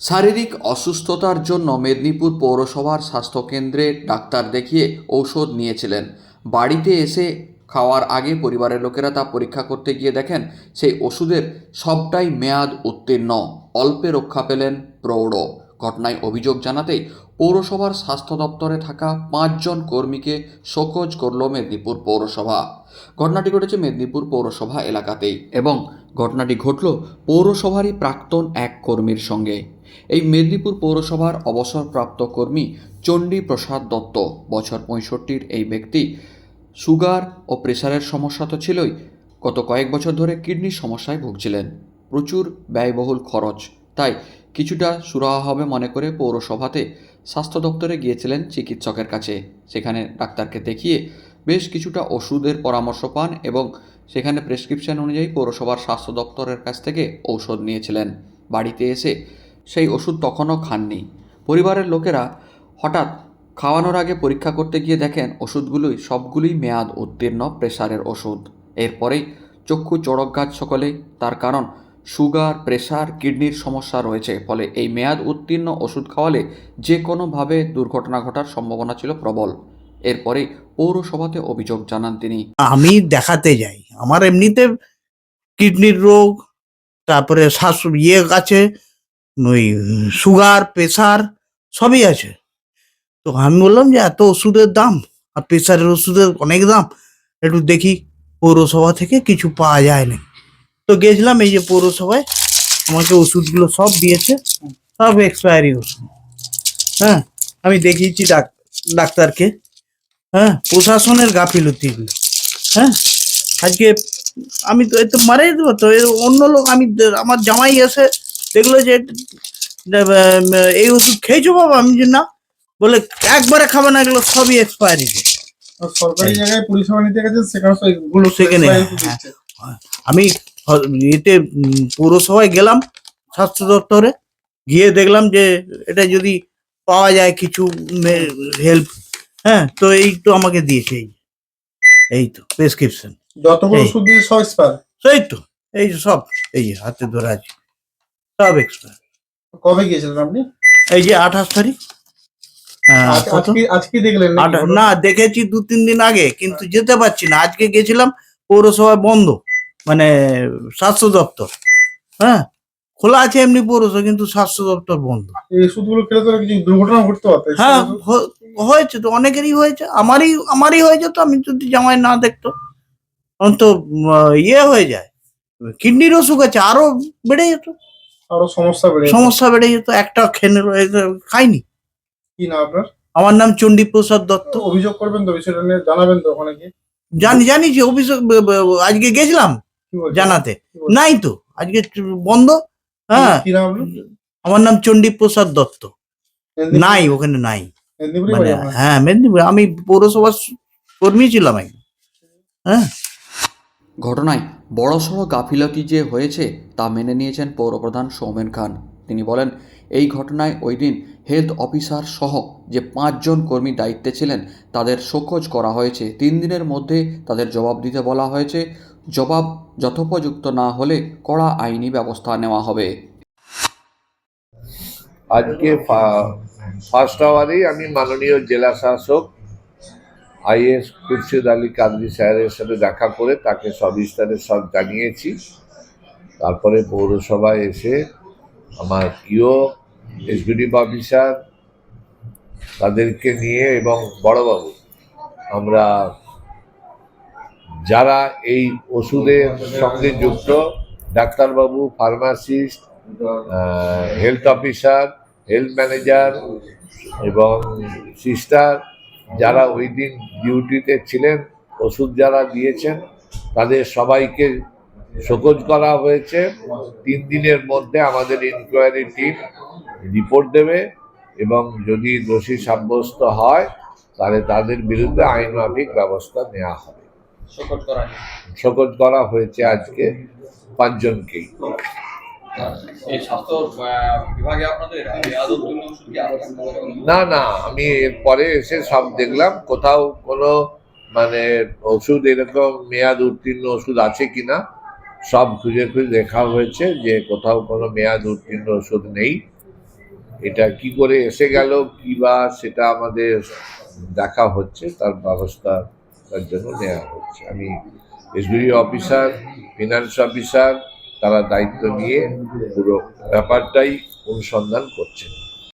শারীরিক অসুস্থতার জন্য মেদিনীপুর পৌরসভার স্বাস্থ্যকেন্দ্রে ডাক্তার দেখিয়ে ঔষধ নিয়েছিলেন। বাড়িতে এসে খাওয়ার আগে পরিবারের লোকেরা তা পরীক্ষা করতে গিয়ে দেখেন, সেই ওষুধের সবটাই মেয়াদ উত্তীর্ণ। অল্পে রক্ষা পেলেন প্রৌঢ়। ঘটনায় অভিযোগ জানাতেই পৌরসভার স্বাস্থ্য দপ্তরে থাকা পাঁচজন কর্মীকে শোকজ করল মেদিনীপুর পৌরসভা। ঘটনাটি ঘটেছে মেদিনীপুর পৌরসভা এলাকাতেই এবং ঘটনাটি ঘটল পৌরসভারই প্রাক্তন এক কর্মীর সঙ্গে। এই মেদিনীপুর পৌরসভার অবসরপ্রাপ্ত কর্মী চণ্ডী প্রসাদ দত্ত, বছর পঁয়ষট্টির এই ব্যক্তি, সুগার ও প্রেশারের সমস্যা তো ছিলই, গত কয়েক বছর ধরে কিডনির সমস্যায় ভুগছিলেন। প্রচুর ব্যয়বহুল খরচ, তাই কিছুটা সুরাহা হবে মনে করে পৌরসভাতে স্বাস্থ্য দপ্তরে গিয়েছিলেন চিকিৎসকের কাছে। সেখানে ডাক্তারকে দেখিয়ে বেশ কিছুটা ওষুধের পরামর্শ পান এবং সেখানে প্রেসক্রিপশন অনুযায়ী পৌরসভার স্বাস্থ্য দপ্তরের কাছ থেকে ঔষধ নিয়েছিলেন। বাড়িতে এসে সেই ওষুধ তখনও খাননি। পরিবারের লোকেরা হঠাৎ খাওয়ানোর আগে পরীক্ষা করতে গিয়ে দেখেন ওষুধগুলোই সবগুলোই মেয়াদ উত্তীর্ণ প্রেশারের ওষুধ। এরপরেই চক্ষু চড়ক গাছ সকলেই। তার কারণ সুগার, প্রেশার, কিডনির সমস্যা রয়েছে, ফলে এই মেয়াদ উত্তীর্ণ ওষুধ খাওয়ালে যে কোনোভাবে দুর্ঘটনা ঘটার সম্ভাবনা ছিল প্রবল। এরপরে পৌরসভাতে অভিযোগ জানান তিনি। আমি দেখাতে যাই। আমার এমনিতে কিডনির রোগ, তারপরে শ্বাস ইয়ে আছে, ওই সুগার, প্রেশার সবই আছে। তো আমি বললাম যে, এত ওষুধের দাম আর প্রেশারের ওষুধের অনেক দাম। একটু দেখি পৌরসভা থেকে কিছু পাওয়া যায় না তো গেছিলাম এই যে পৌরসভায়। আমাকে ওষুধগুলো সব দিয়েছে। সব এক্সপায়ারি ওষুধ। হ্যাঁ আমি দেখিয়েছি ডাক- ডাক্তারকে। হ্যাঁ প্রশাসনের গাফিলতিগুলো হ্যাঁ আজকে আমি তো এ তো মারাই দেবো। তো অন্য লোক আমি আমার জামাই এসে দেখল যে এই ওষুধ খেয়েছো বাবা? আমি যে না। বলে একবারে খাবে না এগুলো সবই এক্সপায়ারি সরকারি জায়গায় পরিষেবা নিতে গেছে সেখানে, হ্যাঁ। আমি এতে পৌরসভায় গেলাম স্বাস্থ্য দপ্তরে গিয়ে দেখলাম যে এটা যদি পাওয়া যায় কিছু হেল্প হ্যাঁ তো এই তো আমাকে দিয়েছে এই এই তো প্রেসক্রিপশন যতগুলো। ওষুধ দিয়ে সব এক্সপায়ার সেই তো এই যে সব এই যে হাতে ধরে আছে সব এক্সপায়ার কবে গিয়েছিলেন আপনি? এই যে আঠাশ তারিখ। আজকে দেখলেন না দেখেছি দু তিন দিন আগে কিন্তু যেতে পারছি না। আজকে গেছিলাম পৌরসভা বন্ধ। মানে স্বাস্থ্য দপ্তর হ্যাঁ? খোলা আছে এমনি পৌরসভা কিন্তু স্বাস্থ্য দপ্তর বন্ধ। এই ওষুধগুলো খেলে তো কিছু দুর্ঘটনা ঘটতে পারত হ্যাঁ হয়েছে তো অনেকেরই হয়েছে। আমারই আমারই হয়েছে তো আমি যদি জামাই না দেখতো তখন তো ইয়ে হয়ে যায়। কিডনির অসুখ আছে আরও বেড়ে যেত। আরও সমস্যা বেড়ে সমস্যা বেড়ে যেত একটা খেনে খাইনি। কি না আপনার? আমার নাম চণ্ডী প্রসাদ দত্ত। অভিযোগ করবেন তো বিষয়টা নিয়ে জানাবেন তো ওখানে জানি জানি যে অভিযোগ আজকে গেছিলাম? জানাতে। নাই তো। আজকে বন্ধ? হ্যাঁ? আমার নাম চণ্ডী প্রসাদ দত্ত নাই ওখানে নাই। মানে হ্যাঁ মেদিনীপুর। আমি পৌরসভার কর্মী ছিলাম হ্যাঁ। ঘটনায় বড়সহ গাফিলতি যে হয়েছে তা মেনে নিয়েছেন পৌরপ্রধান সৌমেন খান। তিনি বলেন, এই ঘটনায় ওই দিন হেলথ অফিসার সহ যে পাঁচজন কর্মী দায়িত্বে ছিলেন, তাদের শোকজ করা হয়েছে। তিন দিনের মধ্যে তাদের জবাব দিতে বলা হয়েছে। জবাব যথোপযুক্ত না হলে কড়া আইনি ব্যবস্থা নেওয়া হবে। আজকে ফার্স্ট আওয়ারেই আমি মাননীয় জেলা শাসক আইএস খুরশিদ আলী কাদরি স্যারের সাথে দেখা করে তাকে সবিস্তারে সব জানিয়েছি। তারপরে পৌরসভায় এসে আমার ইও এক্সিকিউটিভ অফিসার তাদেরকে নিয়ে এবং বড়বাবু, আমরা যারা এই ওষুধের সঙ্গে যুক্ত, ডাক্তারবাবু, pharmacist health officer health manager এবং সিস্টার যারা ওই দিন ডিউটিতে ছিলেন, ওষুধ যারা দিয়েছেন, তাদের সবাইকে শোকজ করা হয়েছে। তিন দিনের মধ্যে আমাদের ইনকোয়ারি টিম রিপোর্ট দেবে এবং যদি দোষী সাব্যস্ত হয় তাহলে তাদের বিরুদ্ধে আইন মাফিক ব্যবস্থা নেওয়া হবে। শোকজ করা হয়েছে আজকে পাঁচজনকেই? না না আমি এরপরে এসে সব দেখলাম। কোথাও কোনো মানে ওষুধ এরকম মেয়াদ উত্তীর্ণ ওষুধ আছে কিনা সব খুঁজে খুঁজে দেখা হয়েছে যে কোথাও কোনো মেয়াদ উত্তীর্ণ ওষুধ নেই। এটা কি করে এসে গেল, কি বা সেটা আমাদের দেখা হচ্ছে, তার ব্যবস্থা তার জন্য নেওয়া হচ্ছে। আমি এসবিডি অফিসার ফিনান্স অফিসার তারা দায়িত্ব নিয়ে পুরো ব্যাপারটাই অনুসন্ধান করছেন।